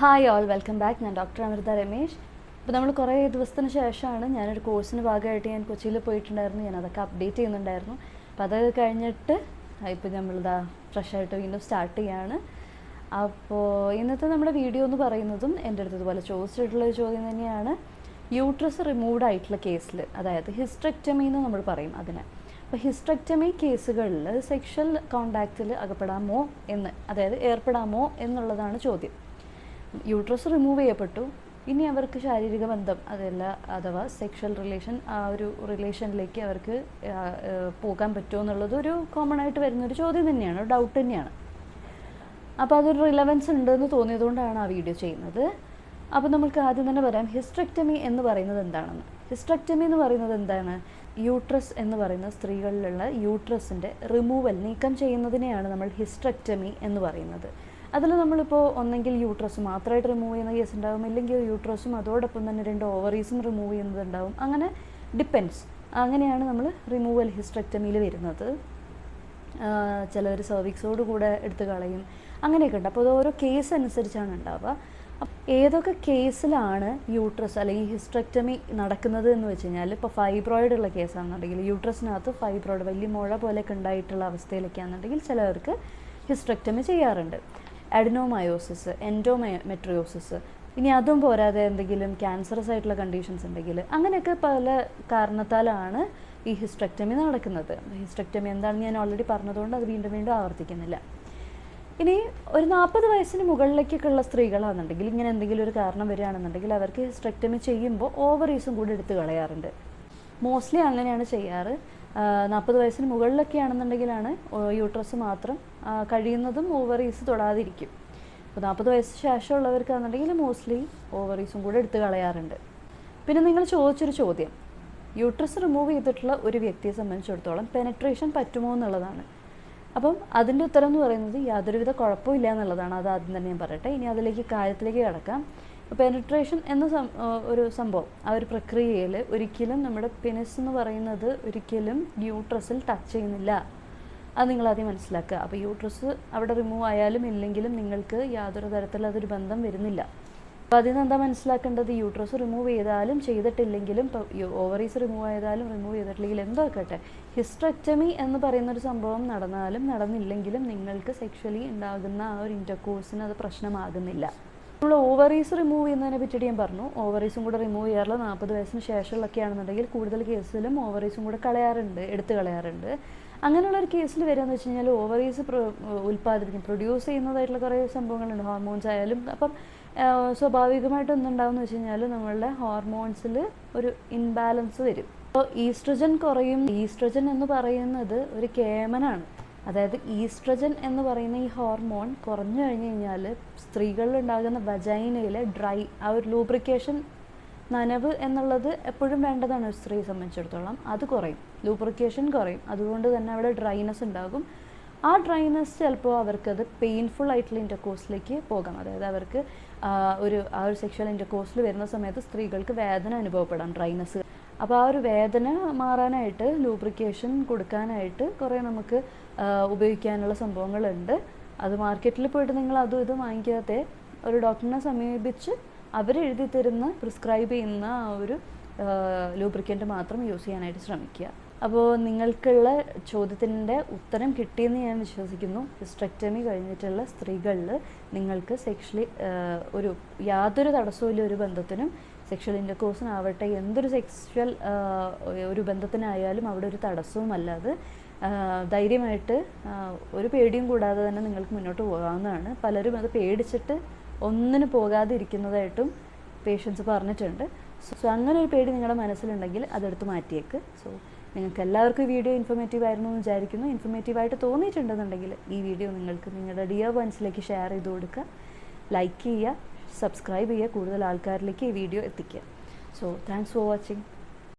Hi all welcome back ഞാൻ doctor Amrutha Ramesh. അപ്പോൾ നമ്മൾ കുറേ ദിവസത്തിന് ശേഷമാണ് ഞാനൊരു കോഴ്സിന് ഭാഗമായിട്ട് ഞാൻ കൊച്ചിയിൽ പോയിട്ടുണ്ടായിരുന്നു. ഞാൻ അതൊക്കെ അപ്ഡേറ്റ് ചെയ്യുന്നുണ്ടായിരുന്നു. അപ്പോൾ അത് കഴിഞ്ഞിട്ട് ഇപ്പോൾ നമ്മളിതാ ഫ്രഷായിട്ട് വീണ്ടും സ്റ്റാർട്ട് ചെയ്യാണ്. അപ്പോൾ ഇന്നത്തെ നമ്മുടെ വീഡിയോ എന്ന് പറയുന്നതും എന്റെ അടുത്ത് ഇതുപോലെ ചോദിച്ചിട്ടുള്ള ഒരു ചോദ്യം തന്നെയാണ്. യൂട്രസ് റിമൂവ്ഡ് ആയിട്ടുള്ള കേസിൽ അതായത് ഹിസ്ട്രക്റ്റമി എന്ന് നമ്മൾ പറയും അതിനെ. അപ്പോൾ ഹിസ്ട്രക്റ്റമി കേസുകളിൽ സെക്ഷൽ കോണ്ടാക്റ്റിൽ അകപ്പെടാമോ എന്ന് അതായത് ഏർപ്പെടാമോ എന്നുള്ളതാണ് ചോദ്യം. യൂട്രസ് റിമൂവ് ചെയ്യപ്പെട്ടു. ഇനി അവർക്ക് ശാരീരിക ബന്ധം അതല്ല അഥവാ സെക്ഷൽ റിലേഷൻ ആ ഒരു റിലേഷനിലേക്ക് അവർക്ക് പോകാൻ പറ്റുമോ എന്നുള്ളത് ഒരു കോമൺ ആയിട്ട് വരുന്നൊരു ചോദ്യം തന്നെയാണ് ഒരു ഡൗട്ട് തന്നെയാണ്. അപ്പോൾ അതൊരു റിലവൻസ് ഉണ്ടെന്ന് തോന്നിയതുകൊണ്ടാണ് ആ വീഡിയോ ചെയ്യുന്നത്. അപ്പോൾ നമുക്ക് ആദ്യം തന്നെ പറയാം ഹിസ്ട്രക്ടമി എന്ന് പറയുന്നത് എന്താണെന്ന്. ഹിസ്ട്രക്ടമി എന്ന് പറയുന്നത് എന്താണ്? യൂട്രസ് എന്ന് പറയുന്ന സ്ത്രീകളിലുള്ള യൂട്രസിന്റെ റിമൂവൽ നീക്കം ചെയ്യുന്നതിനെയാണ് നമ്മൾ ഹിസ്ട്രക്ടമി എന്ന് പറയുന്നത്. അതിൽ നമ്മളിപ്പോൾ ഒന്നെങ്കിൽ യൂട്രസ് മാത്രമായിട്ട് റിമൂവ് ചെയ്യുന്ന കേസ് ഉണ്ടാവും ഇല്ലെങ്കിൽ യൂട്രസും അതോടൊപ്പം തന്നെ രണ്ട് ഓവറീസും റിമൂവ് ചെയ്യുന്നതുണ്ടാവും അങ്ങനെ ഡിപ്പെൻസ് അങ്ങനെയാണ് നമ്മൾ റിമൂവൽ ഹിസ്ട്രക്ടമിയിൽ വരുന്നത്. ചിലർ സർവിക്സോട് കൂടെ എടുത്ത് കളയും. അങ്ങനെയൊക്കെ ഉണ്ട് അപ്പോൾ അത് ഓരോ കേസ് അനുസരിച്ചാണ് ഉണ്ടാവുക ഏതൊക്കെ കേസിലാണ് യൂട്രസ് അല്ലെങ്കിൽ ഹിസ്ട്രക്ടമി നടക്കുന്നത് എന്ന് വെച്ച് കഴിഞ്ഞാൽ ഇപ്പോൾ ഫൈബ്രോയിഡ് ഉള്ള കേസാണെന്നുണ്ടെങ്കിൽ യൂട്രസിനകത്ത് ഫൈബ്രോയിഡ് വലിയ മുഴ പോലെയൊക്കെ ഉണ്ടായിട്ടുള്ള അവസ്ഥയിലൊക്കെയാണെന്നുണ്ടെങ്കിൽ ചിലവർക്ക് ഹിസ്ട്രക്ടമി ചെയ്യാറുണ്ട്. അഡിനോമയോസിസ് എൻഡോമെട്രിയോസിസ് ഇനി അതും പോരാതെ എന്തെങ്കിലും ക്യാൻസറസ് ആയിട്ടുള്ള കണ്ടീഷൻസ് ഉണ്ടെങ്കിൽ അങ്ങനെയൊക്കെ പല കാരണത്താലാണ് ഈ ഹിസ്ട്രക്ടമി നടക്കുന്നത്. ഹിസ്ട്രക്ടമി എന്താണെന്ന് ഞാൻ ഓൾറെഡി പറഞ്ഞതുകൊണ്ട് അത് വീണ്ടും വീണ്ടും ആവർത്തിക്കുന്നില്ല. ഇനി ഒരു നാൽപ്പത് വയസ്സിന് മുകളിലേക്കൊക്കെ ഉള്ള സ്ത്രീകളാണെന്നുണ്ടെങ്കിൽ ഇങ്ങനെ എന്തെങ്കിലും ഒരു കാരണം വരികയാണെന്നുണ്ടെങ്കിൽ അവർക്ക് ഹിസ്ട്രക്ടമി ചെയ്യുമ്പോൾ ഓവറീസും കൂടി എടുത്ത് കളയാറുണ്ട്. മോസ്റ്റ്ലി അങ്ങനെയാണ് ചെയ്യാറ്. നാൽപ്പത് വയസ്സിന് മുകളിലൊക്കെ ആണെന്നുണ്ടെങ്കിലാണ് യൂട്രസ് മാത്രം കഴിയുന്നതും ഓവറീസ് തൊടാതിരിക്കും. അപ്പോൾ നാൽപ്പത് വയസ്സ് ശേഷമുള്ളവർക്കാണെന്നുണ്ടെങ്കിൽ മോസ്റ്റ്ലി ഓവറീസും കൂടെ എടുത്ത് കളയാറുണ്ട്. പിന്നെ നിങ്ങൾ ചോദിച്ചൊരു ചോദ്യം. യൂട്രസ് റിമൂവ് ചെയ്തിട്ടുള്ള ഒരു വ്യക്തിയെ സംബന്ധിച്ചിടത്തോളം പെനട്രേഷൻ പറ്റുമോ എന്നുള്ളതാണ്. അപ്പം അതിന്റെ ഉത്തരം എന്ന് പറയുന്നത് യാതൊരുവിധ കുഴപ്പമില്ല എന്നുള്ളതാണ്. അത് ആദ്യം തന്നെ ഞാൻ പറയട്ടെ. ഇനി അതിലേക്ക് കാര്യത്തിലേക്ക് കിടക്കാം. പെനട്രേഷൻ എന്ന ഒരു സംഭവം ആ ഒരു പ്രക്രിയയിൽ ഒരിക്കലും നമ്മുടെ പെനിസ് എന്ന് പറയുന്നത് ഒരിക്കലും യൂട്രസിൽ ടച്ച് ചെയ്യുന്നില്ല. അത് നിങ്ങൾ ആദ്യം മനസ്സിലാക്കുക. അപ്പോൾ യൂട്രസ് അവിടെ റിമൂവ് ആയാലും ഇല്ലെങ്കിലും നിങ്ങൾക്ക് യാതൊരു തരത്തിൽ അതൊരു ബന്ധം വരുന്നില്ല. അപ്പോൾ അതിൽ നിന്ന് എന്താ മനസ്സിലാക്കേണ്ടത്? യൂട്രസ് റിമൂവ് ചെയ്താലും ചെയ്തിട്ടില്ലെങ്കിലും ഓവറീസ് റിമൂവ് ചെയ്താലും റിമൂവ് ചെയ്തിട്ടില്ലെങ്കിൽ എന്തോ ആക്കട്ടെ ഹിസ്ട്രക്ടമി എന്ന് പറയുന്ന ഒരു സംഭവം നടന്നാലും നടന്നില്ലെങ്കിലും നിങ്ങൾക്ക് സെക്ഷലി ഉണ്ടാകുന്ന ആ ഒരു ഇന്റർകോഴ്സിന് അത് പ്രശ്നമാകുന്നില്ല. നമ്മൾ ഓവറീസ് റിമൂവ് ചെയ്യുന്നതിനെ പറ്റിയിട്ട് ഞാൻ പറഞ്ഞു. ഓവറീസും കൂടെ റിമൂവ് ചെയ്യാറുള്ള നാൽപ്പത് വയസ്സിന് ശേഷമുള്ളൊക്കെയാണെന്നുണ്ടെങ്കിൽ കൂടുതൽ കേസിലും ഓവറീസും കൂടെ കളയാറുണ്ട് എടുത്തു കളയാറുണ്ട്. അങ്ങനെയുള്ള ഒരു കേസിൽ വരികയെന്ന് വെച്ച് കഴിഞ്ഞാൽ ഓവറീസ് ഉൽപ്പാദിപ്പിക്കും പ്രൊഡ്യൂസ് ചെയ്യുന്നതായിട്ടുള്ള കുറേ സംഭവങ്ങളുണ്ട്. ഹോർമോൺസ് ആയാലും അപ്പം സ്വാഭാവികമായിട്ട് എന്തുണ്ടാവുമെന്ന് വെച്ച് കഴിഞ്ഞാൽ നമ്മളുടെ ഹോർമോൺസിൽ ഒരു ഇൻബാലൻസ് വരും. അപ്പോൾ ഈസ്ട്രജൻ കുറയും. ഈസ്ട്രജൻ എന്ന് പറയുന്നത് ഒരു കേമനാണ്. അതായത് ഈസ്ട്രജൻ എന്ന് പറയുന്ന ഈ ഹോർമോൺ കുറഞ്ഞു കഴിഞ്ഞു കഴിഞ്ഞാൽ സ്ത്രീകളിൽ ഉണ്ടാകുന്ന വജൈനയിലെ ഡ്രൈ ആ ഒരു ലൂബ്രിക്കേഷൻ നനവ് എന്നുള്ളത് എപ്പോഴും വേണ്ടതാണ് ഒരു സ്ത്രീയെ സംബന്ധിച്ചിടത്തോളം. അത് കുറയും. ലൂബ്രിക്കേഷൻ കുറയും. അതുകൊണ്ട് തന്നെ അവിടെ ഡ്രൈനെസ് ഉണ്ടാകും. ആ ഡ്രൈനെസ് ചിലപ്പോൾ അവർക്കത് പെയിൻഫുൾ ആയിട്ടുള്ള ഇന്റർകോഴ്സിലേക്ക് പോകാം. അതായത് അവർക്ക് ഒരു ആ ഒരു സെക്ഷൽ ഇന്റർകോഴ്സിൽ വരുന്ന സമയത്ത് സ്ത്രീകൾക്ക് വേദന അനുഭവപ്പെടാം ഡ്രൈനെസ് അപ്പോൾ ആ ഒരു വേദന മാറാനായിട്ട് ലൂബ്രിക്കേഷൻ കൊടുക്കാനായിട്ട് കുറേ നമുക്ക് ഉപയോഗിക്കാനുള്ള സംഭവങ്ങളുണ്ട്. അത് മാർക്കറ്റിൽ പോയിട്ട് നിങ്ങൾ അതും ഇതും വാങ്ങിക്കാതെ ഒരു ഡോക്ടറിനെ സമീപിച്ച് അവരെഴുതി തരുന്ന പ്രിസ്ക്രൈബ് ചെയ്യുന്ന ആ ഒരു ലൂബ്രിക്കന്റ് മാത്രം യൂസ് ചെയ്യാനായിട്ട് ശ്രമിക്കുക. അപ്പോൾ നിങ്ങൾക്കുള്ള ചോദ്യത്തിന്റെ ഉത്തരം കിട്ടിയെന്ന് ഞാൻ വിശ്വസിക്കുന്നു. ഹിസ്ട്രക്ടമി കഴിഞ്ഞിട്ടുള്ള സ്ത്രീകളിൽ നിങ്ങൾക്ക് സെക്ഷലി ഒരു യാതൊരു തടസ്സമില്ല ഒരു ബന്ധത്തിനും. സെക്ഷൽ ഇന്റർകോഴ്സിനാവട്ടെ എന്തൊരു സെക്ഷൽ ഒരു ബന്ധത്തിനായാലും അവിടെ ഒരു തടസ്സവും അല്ലാതെ ധൈര്യമായിട്ട് ഒരു പേടിയും കൂടാതെ തന്നെ നിങ്ങൾക്ക് മുന്നോട്ട് പോകാവുന്നതാണ്. പലരും അത് പേടിച്ചിട്ട് ഒന്നിനു പോകാതെ ഇരിക്കുന്നതായിട്ടും പേഷ്യൻസ് പറഞ്ഞിട്ടുണ്ട്. സോ അങ്ങനെ ഒരു പേടി നിങ്ങളുടെ മനസ്സിലുണ്ടെങ്കിൽ അതെടുത്ത് മാറ്റിയേക്ക്. സോ നിങ്ങൾക്ക് എല്ലാവർക്കും വീഡിയോ ഇൻഫർമേറ്റീവ് ആയിരുന്നു എന്ന് വിചാരിക്കുന്നു. ഇൻഫോർമേറ്റീവ് ആയിട്ട് തോന്നിയിട്ടുണ്ടെന്നുണ്ടെങ്കിൽ ഈ വീഡിയോ നിങ്ങൾക്ക് നിങ്ങളുടെ ഡിയർ വൺസിലേക്ക് ഷെയർ ചെയ്ത് കൊടുക്കുക. ലൈക്ക് ചെയ്യുക സബ്സ്ക്രൈബ് ചെയ്യുക കൂടുതൽ ആൾക്കാരിലേക്ക് ഈ വീഡിയോ എത്തിക്കുക. So thanks for watching